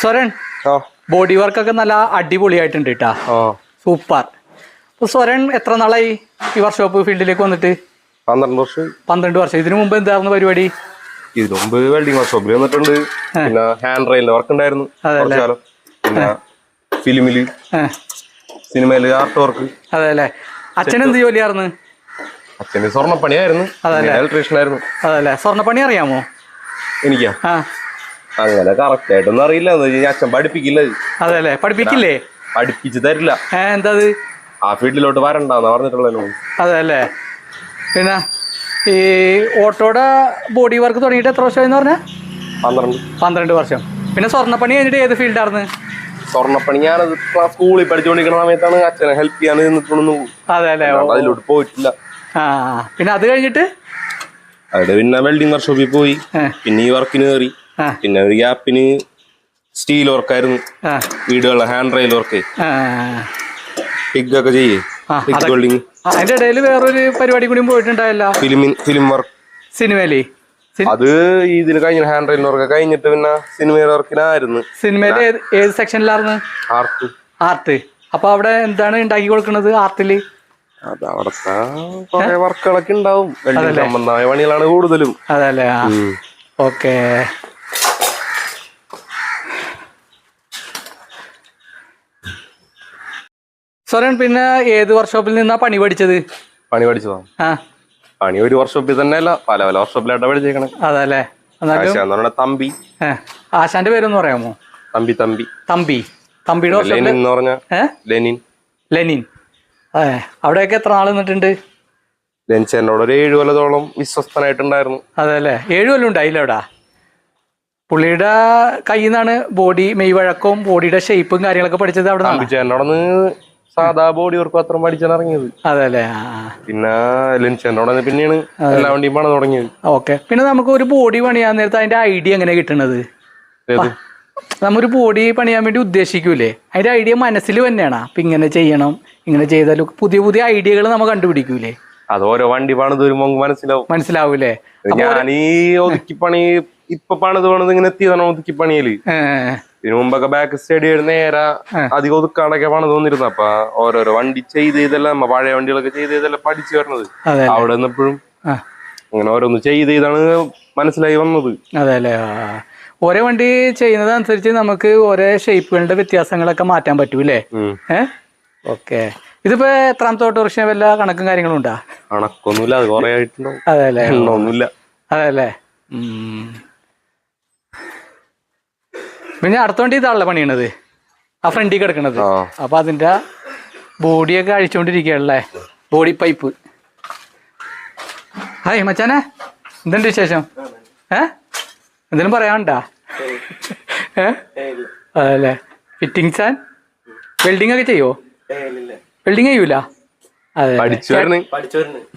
Swaran body body വർക്കൊക്കെ നല്ല അടിപൊളിയായിട്ടുണ്ട് കേട്ടാ സൂപ്പർ. അപ്പൊ സ്വരൻ എത്ര നാളായി ഈ വർക്ക്ഷോപ്പ് ഫീൽഡിലേക്ക് വന്നിട്ട്? പന്ത്രണ്ട് വർഷം. പന്ത്രണ്ട് വർഷം. ഇതിനു മുമ്പ് എന്തായിരുന്നു പരിപാടി? ഇതിനു മുമ്പ് വെൽഡിംഗ് വർക്ക്ഷോപ്പിൽ വന്നിട്ടുണ്ട്. പിന്നെ ഹാൻഡ് റെയിലിന്റെ വർക്ക് ഉണ്ടായിരുന്നു പിന്നെ ഫിലിമിൽ സിനിമയിൽ ആർട്ട് വർക്ക് അതെ അല്ലേ? അച്ഛൻ എന്ത് ജോലിയായിരുന്നു അച്ഛന് സ്വർണപ്പണിയായിരുന്നു? ഇലക്ട്രീഷ്യൻ ആയിരുന്നു. അതല്ലേ സ്വർണപ്പണി അറിയാമോ? എനിക്കാ. അങ്ങനെ കറക്റ്റ് ആയിട്ടൊന്നും അറിയില്ല. എന്ന് വെച്ചാൽ അച്ഛൻ പഠിപ്പിക്കില്ല. ഇത്. അതെല്ലേ പഠിപ്പിക്കില്ലേ പഠിപ്പിച്ച് തരില്ല. എന്താ അത് ആ ഫീൽഡിലോട്ട് വരണ്ടെന്ന് പറഞ്ഞിട്ടുള്ളതിനു അതെ അല്ലേ പിന്നെ ഈ ഓട്ടോയുടെ ബോഡി വർക്ക് തുടങ്ങിയിട്ട് എത്ര വർഷം പറഞ്ഞാൽ പന്ത്രണ്ട്. പന്ത്രണ്ട് വർഷം. പിന്നെ സ്വർണപ്പണി കഴിഞ്ഞിട്ട് ഏത് ഫീൽഡായിരുന്നു? സ്വർണപ്പണി ഞാനത് സ്കൂളിൽ പഠിച്ചുകൊണ്ടിരിക്കുന്ന സമയത്താണ് അച്ഛനെ ഹെൽപ്പ് ചെയ്യാൻ നിന്നിട്ടൊന്നും അതെ അല്ലേ. അതിലോട്ട് പോയിട്ടില്ല. ആ പിന്നെ അത് കഴിഞ്ഞിട്ട്? അവിടെ പിന്നെ വെൽഡിംഗ് വർക്ക്ഷോപ്പിൽ പോയി. പിന്നെ ഈ വർക്കിന് കയറി പിന്നെ ഒരു ഗ്യാപ്പിന് സ്റ്റീൽ വർക്കായിരുന്നു. വീടുകളിലെ ഹാൻഡ് റെയിൽ വർക്ക് പിഗ് ഒക്കെ ചെയ്യേ. പിഗ് അതിന്റെ ഇടയിൽ വേറൊരു പരിപാടി കൂടി പോയിട്ടുണ്ടായല്ല? ഫിലിം ഫിലിം വർക്ക് സിനിമയിലേ. അത് ഇതിന് കഴിഞ്ഞ ഹാൻഡ് റെയിൽ വർക്ക് കഴിഞ്ഞിട്ട് പിന്നെ സിനിമയിലെ വർക്കിനായിരുന്നു സിനിമയിലെ ഏത് സെക്ഷനിലായിരുന്നു ആർട്ട് ആർട്ട് അപ്പൊ അവിടെ എന്താണ് ഉണ്ടാക്കി കൊടുക്കുന്നത് ആർട്ടിൽ അത് അവിടത്തെ കുറെ വർക്കുകളൊക്കെ ഉണ്ടാവും. സംബന്ധമായ പണികളാണ് കൂടുതലും. അതല്ലേ. ഓക്കെ. സോരൻ പിന്നെ ഏത് വർക്ക്ഷോപ്പിൽ നിന്നാ പണി പഠിച്ചത്? പണി പഠിച്ചതാ. ആ. പണി ഒരു വർക്ക്ഷോപ്പിൽ തന്നെ അല്ല പല പല വർക്ക്ഷോപ്പിലായിട്ടാ പഠിച്ചേക്കണേ. അതല്ലേ? എന്നാലും ആശാന്ന് പറഞ്ഞ തമ്പി. ഏ, ആശാന്റെ പേരൊന്ന് പറയാമോ? തമ്പി തമ്പി. തമ്പി. തമ്പിയുടെ ലെനിൻ വർക്ക്ഷോപ്പിൽ എന്ന് പറഞ്ഞ ഏ? ലെനിൻ. ലെനിൻ. അവിടെയൊക്കെ എത്ര നാൾ നിന്നിട്ടുണ്ട്? ലെനിൻ എന്നോട് ഒരു ഏഴു കൊല്ലത്തോളം വിശ്വസ്തനായിട്ടുണ്ടായിരുന്നു. അതല്ലേ ഏഴ് കൊല്ലം ഉണ്ടായില്ല അവിടെ? പുള്ളിയുടെ കയ്യിൽ നിന്നാണ് ബോഡി മെയ് വഴക്കവും ബോഡിയുടെ ഷേപ്പും കാര്യങ്ങളൊക്കെ പഠിച്ചത് അവിടെ നിന്നാണ് ചേട്ടനോടന്ന് സാധാ ബോഡി വർക്ക് പത്രം പഠിച്ചാണ് ഇറങ്ങിയത്. അതല്ലേ? പിന്നെ ലെൻചേട്ടനോടന്ന് പിന്നെയാണ് എല്ലാ വണ്ടിയും പണം തുടങ്ങിയത്. ഓക്കെ. പിന്നെ നമുക്ക് ഒരു ബോഡി പണിയാൻ നേരത്തെ അതിന്റെ ഐഡിയ എങ്ങനെ കിട്ടണത്? നമ്മൊരു ബോഡി പണിയാൻ വേണ്ടി ഉദ്ദേശിക്കൂലേ? അതിന്റെ ഐഡിയ മനസ്സിൽ തന്നെയാണ്. അപ്പൊ ഇങ്ങനെ ചെയ്യണം ഇങ്ങനെ ചെയ്താലും പുതിയ പുതിയ ഐഡിയകൾ നമ്മൾ കണ്ടുപിടിക്കൂലേ? അത് ഓരോ വണ്ടി പണിത് വരുമ്പോ മനസ്സിലാവും. മനസ്സിലാവൂലേ? ഞാൻ ഈ ഒതുക്കി പണി ഇപ്പൊ പണിത് പണിത് ഇങ്ങനെ എത്തിയതാണ് ഒതുക്കി പണിയിൽ. ഇതിനു മുമ്പൊക്കെ ബാക്ക് സ്റ്റഡി നേരെ അധികം ഒതുക്കാണ്ടൊക്കെ പണി തോന്നിരുന്നു അപ്പൊ ഓരോരോ വണ്ടി ചെയ്ത് ചെയ്തെല്ലാം നമ്മ പഴയ വണ്ടികളൊക്കെ ചെയ്ത് ചെയ്തെല്ലാം പഠിച്ചു വരണത്. അവിടെ നിന്നപ്പോഴും അങ്ങനെ ഓരോന്ന് ചെയ്ത് ചെയ്താണ് മനസ്സിലായി വന്നത്. അതെ ഒരേ വണ്ടി ഓരോ വണ്ടി ചെയ്യുന്നതനുസരിച്ച് നമുക്ക് ഓരോ ഷേപ്പുകളുടെ വ്യത്യാസങ്ങളൊക്കെ മാറ്റാൻ പറ്റൂലേ ഉം. ഏ? ഓക്കെ. ഇതിപ്പോ എത്രാമത്തെ ഓട്ടോറിക്ഷ വല്ല കണക്കും കാര്യങ്ങളും ഉണ്ടാ? കണക്കൊന്നുമില്ല അത് കൊറേ ആയിട്ടുണ്ടാവും. അതെ അല്ലേ എണ്ണമൊന്നുമില്ല അതെ അല്ലേ ഉം. പിന്നെ അടുത്ത വണ്ടി ഇതാണല്ലോ പണിയണത്. ആ ഫ്രണ്ടിൽ കിടക്കണത് അപ്പൊ അതിന്റെ ബോഡിയൊക്കെ അഴിച്ചുകൊണ്ടിരിക്കുകയല്ലേ ബോഡി പൈപ്പ് ഹായ് മച്ചാനെ എന്തുണ്ട് വിശേഷം? ഏ? എന്തെങ്കിലും പറയാനുണ്ടാ? ഏ? അതല്ലേ. ഫിറ്റിങ്സ് ആൻഡ് വെൽഡിംഗ് ഒക്കെ ചെയ്യോ? വെൽഡിങ് ചെയ്യൂല? അതെ.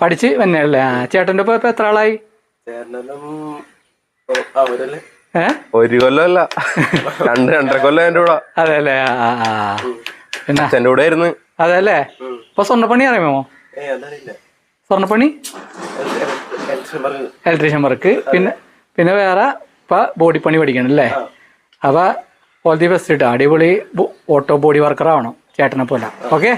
പഠിച്ചു തന്നെയല്ലേ ആ ചേട്ടന്റെ ഇപ്പൊ ഇപ്പൊ എത്ര ആളായി? ചേട്ടനെല്ലാം അവരല്ലേ. ഏ ഒരു കൊല്ലമല്ല. രണ്ട് രണ്ടര കൊല്ലം എന്റെ കൂടെ അതെ അല്ലേ. പിന്നെ? എന്റെ കൂടെ ആയിരുന്നു അതെ അല്ലേ ഇപ്പൊ സ്വർണപ്പണി അറിയാമോ? സ്വർണപ്പണി? ഇലക്ട്രീഷ്യൻ വർക്ക് പിന്നെ പിന്നെ വേറെ ഇപ്പൊ ബോഡി പണി പഠിക്കണം അല്ലേ? അപ്പൊ ഓൾ ദി ബെസ്റ്റ് കിട്ടുക അടിപൊളി ഓട്ടോ ബോഡി വർക്കർ ആവണം ചേട്ടനെ പോലെ. ഓക്കെ